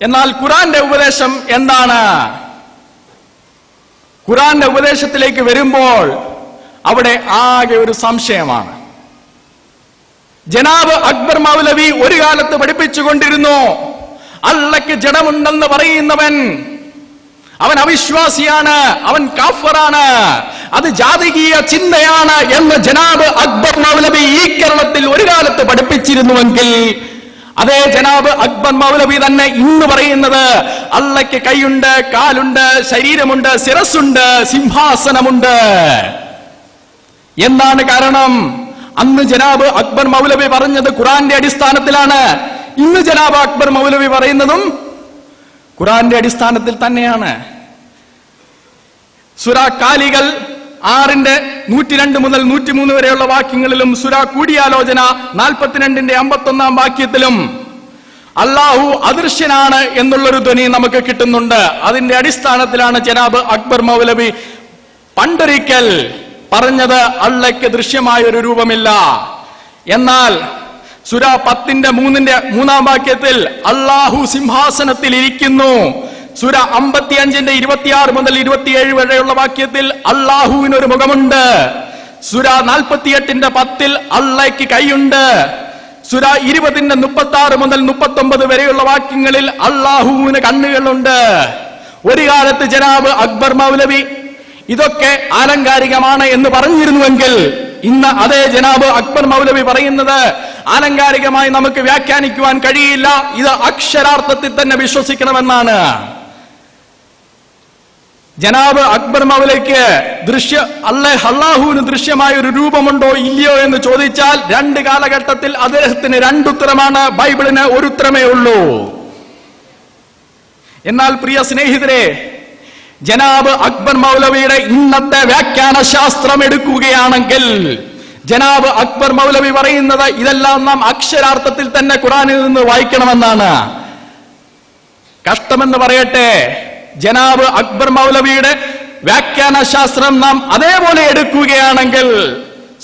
എന്നാൽ ഖുറാന്റെ ഉപദേശം എന്താണ്? ഖുറാന്റെ ഉപദേശത്തിലേക്ക് വരുമ്പോൾ അവിടെ ആകെ ഒരു സംശയമാണ്. ജനാബ് അക്ബർ മൗലവി ഒരു കാലത്ത് പഠിപ്പിച്ചുകൊണ്ടിരുന്നു അള്ളക്ക് ജഡമുണ്ടെന്ന് പറയുന്നവൻ അവൻ അവിശ്വാസിയാണ് അവൻ കാഫറാണ് അത് ജാതകീയ ചിന്തയാണ് എന്ന് ജനാബ് അക്ബർ മൗലവി ഈ കേരളത്തിൽ ഒരു കാലത്ത് പഠിപ്പിച്ചിരുന്നുവെങ്കിൽ അതേ ജനാബ് അക്ബർ മൗലവി തന്നെ ഇന്ന് പറയുന്നത് അള്ളയ്ക്ക് കൈയുണ്ട് കാലുണ്ട് ശരീരമുണ്ട് ശിരസ്സുണ്ട് സിംഹാസനമുണ്ട്. എന്താണ് കാരണം? അന്ന് ജനാബ് അക്ബർ മൗലവി പറഞ്ഞത് ഖുറാന്റെ അടിസ്ഥാനത്തിലാണ്. ഇന്ന് ജനാബ് അക്ബർ മൗലവി പറയുന്നതും ഖുറാന്റെ അടിസ്ഥാനത്തിൽ തന്നെയാണ്. സുരാ കാലികൾ ആറിന്റെ നൂറ്റിരണ്ട് മുതൽ നൂറ്റിമൂന്ന് വരെയുള്ള വാക്യങ്ങളിലും സുര കൂടിയാലോചന നാൽപ്പത്തിരണ്ടിന്റെ അമ്പത്തൊന്നാം വാക്യത്തിലും അള്ളാഹു അദൃശ്യനാണ് എന്നുള്ളൊരു ധ്വനി നമുക്ക് കിട്ടുന്നുണ്ട്. അതിന്റെ അടിസ്ഥാനത്തിലാണ് ജനാബ് അക്ബർ മൗലവി പണ്ടൊരിക്കൽ പറഞ്ഞത് അള്ളയ്ക്ക് ദൃശ്യമായ ഒരു രൂപമില്ല. എന്നാൽ സുര പത്തിന്റെ മൂന്നിന്റെ മൂന്നാം വാക്യത്തിൽ അള്ളാഹു സിംഹാസനത്തിൽ ഇരിക്കുന്നു സുര അമ്പത്തിയഞ്ചിന്റെ ഇരുപത്തിയാറ് മുതൽ ഇരുപത്തിയേഴ് വരെയുള്ള വാക്യത്തിൽ അള്ളാഹുവിന് ഒരു മുഖമുണ്ട്. സുര നാൽപ്പത്തിയെട്ടിന്റെ പത്തിൽ അള്ളയ്ക്ക് കൈയുണ്ട്. സുര ഇരുപതിന്റെ മുപ്പത്തി ആറ് മുതൽ മുപ്പത്തി ഒമ്പത് വരെയുള്ള വാക്യങ്ങളിൽ അള്ളാഹുവിന് കണ്ണുകളുണ്ട്. ഒരു കാലത്ത് ജനാബ് അക്ബർ മൗലവി ഇതൊക്കെ ആലങ്കാരികമാണ് എന്ന് പറഞ്ഞിരുന്നുവെങ്കിൽ ഇന്ന് അതേ ജനാബ് അക്ബർ മൗലവി പറയുന്നത് ആലങ്കാരികമായി നമുക്ക് വ്യാഖ്യാനിക്കുവാൻ കഴിയില്ല. ഇത് അക്ഷരാർത്ഥത്തിൽ തന്നെ വിശ്വസിക്കണമെന്നാണ്. ജനാബ് അക്ബർ മൗലയ്ക്ക് ദൃശ്യ അല്ലെ അള്ളാഹുവിന് ദൃശ്യമായ ഒരു രൂപമുണ്ടോ ഇല്ലയോ എന്ന് ചോദിച്ചാൽ രണ്ട് കാലഘട്ടത്തിൽ അദ്ദേഹത്തിന് രണ്ടുത്തരമാണ് ബൈബിളിന് ഒരു ഉത്തരമേ ഉള്ളൂ. എന്നാൽ പ്രിയ സ്നേഹിതരെ ജനാബ് അക്ബർ മൗലവിയുടെ ഇന്നത്തെ വ്യാഖ്യാന ശാസ്ത്രം എടുക്കുകയാണെങ്കിൽ ജനാബ് അക്ബർ മൗലവി പറയുന്നത് ഇതെല്ലാം നാം അക്ഷരാർത്ഥത്തിൽ തന്നെ ഖുറാനിൽ നിന്ന് വായിക്കണമെന്നാണ്. കഷ്ടമെന്ന് പറയട്ടെ ജനാബ് അക്ബർ മൗലവിയുടെ വ്യാഖ്യാന ശാസ്ത്രം നാം അതേപോലെ എടുക്കുകയാണെങ്കിൽ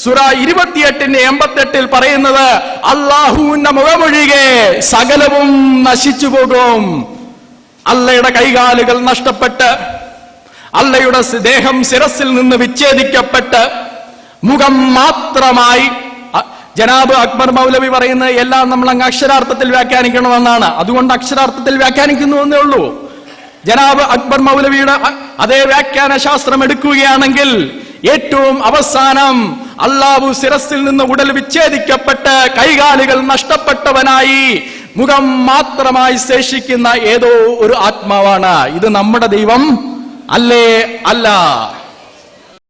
സുറ ഇരുപത്തിയെട്ടിന്റെ എൺപത്തെട്ടിൽ പറയുന്നത് അള്ളാഹുവിന്റെ മുഖമൊഴികെ സകലവും നശിച്ചു പോകും. അല്ലയുടെ കൈകാലുകൾ നഷ്ടപ്പെട്ട് അല്ലയുടെ ദേഹം ശിരസിൽ നിന്ന് വിച്ഛേദിക്കപ്പെട്ട് മുഖം മാത്രമായി. ജനാബ് അക്ബർ മൗലവി പറയുന്നത് എല്ലാം നമ്മൾ അങ്ങ് അക്ഷരാർത്ഥത്തിൽ വ്യാഖ്യാനിക്കണമെന്നാണ്. അതുകൊണ്ട് അക്ഷരാർത്ഥത്തിൽ വ്യാഖ്യാനിക്കുന്നു എന്നേ ഉള്ളൂ. ജനാബ് അക്ബർ മൗലവിയുടെ അതേ വ്യാഖ്യാന ശാസ്ത്രം എടുക്കുകയാണെങ്കിൽ ഏറ്റവും അവസാനം അള്ളാഹു ശിരസിൽ നിന്ന് ഉടൽ വിച്ഛേദിക്കപ്പെട്ട് കൈകാലുകൾ നഷ്ടപ്പെട്ടവനായി മുഖം മാത്രമായി ശേഷിക്കുന്ന ഏതോ ഒരു ആത്മാവാണ്. ഇത് നമ്മുടെ ദൈവം അല്ലേ? അല്ല.